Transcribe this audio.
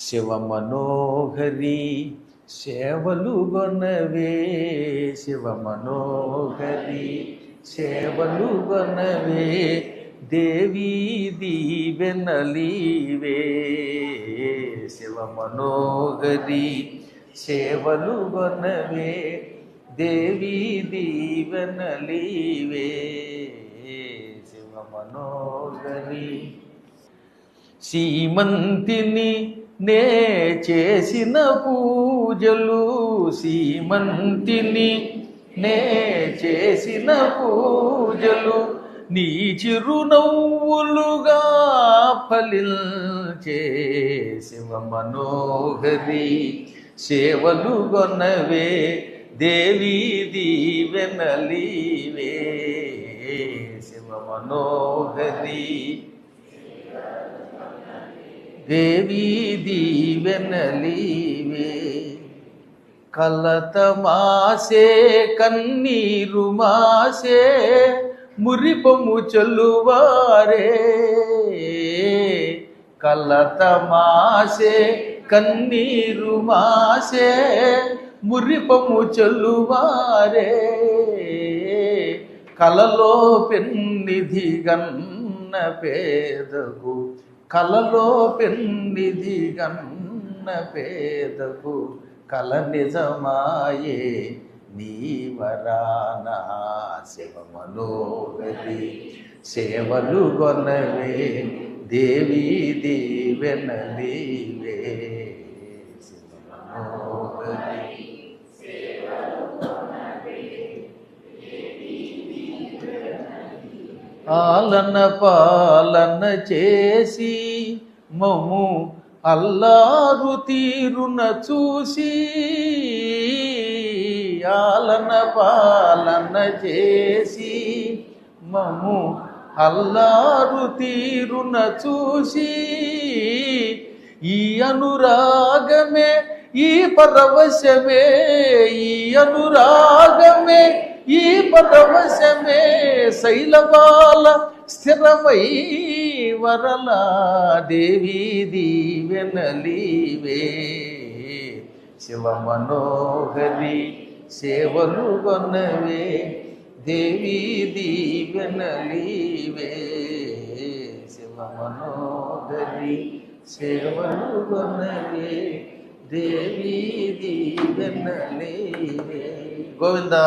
శివ మనోహరి సేవలు గొనవే శివ మనోహరి సేవలు గొనవే దేవీ దీవెనలీవే శివ మనోహరి సేవలు గొనవే దేవీ దీవెనలీవే శివ మనోహరి సీమంతిని నే చేసిన పూజలు సీమంతిని నే చేసిన పూజలు నీ చిరునవ్వులుగా ఫలించే శివ మనోహరి సేవలు గొనవే దేవీ దీవెనలీవే. శివ మనోహరి దేవీ దీవెనలీవే. కలత మాసే కన్నీరు మాసే మురిపము చల్లువారే. కలత మాసే కన్నీరు మాసే మురిపము చల్లువారే. కలలో పెన్నిధి గన్న పేదగు కలలో పెన్నిది గన్న పేదకు కల నిజమాయే నీవరాన శివ సేవలు కొనవే దేవి దీవెనలీవే శివ మనోహరి ఆలన పాలన చేసి మము అల్లారు తీరున చూసి ఆలన పాలన చేసి మము అల్లారు తీరున చూసి ఈ అనురాగమే ఈ పరవశమే ఈ అనురాగమే ఈ పరవశమే శైలబాల స్థిరమై వరలా దేవీ దీవెనలీవే. శివ మనోహరి సేవలు గొన్నవే దేవీ దీవెనలీవే. శివ మనోహరి సేవలు గొన్నవే దేవీ దీవెనలీవే. గోవిందా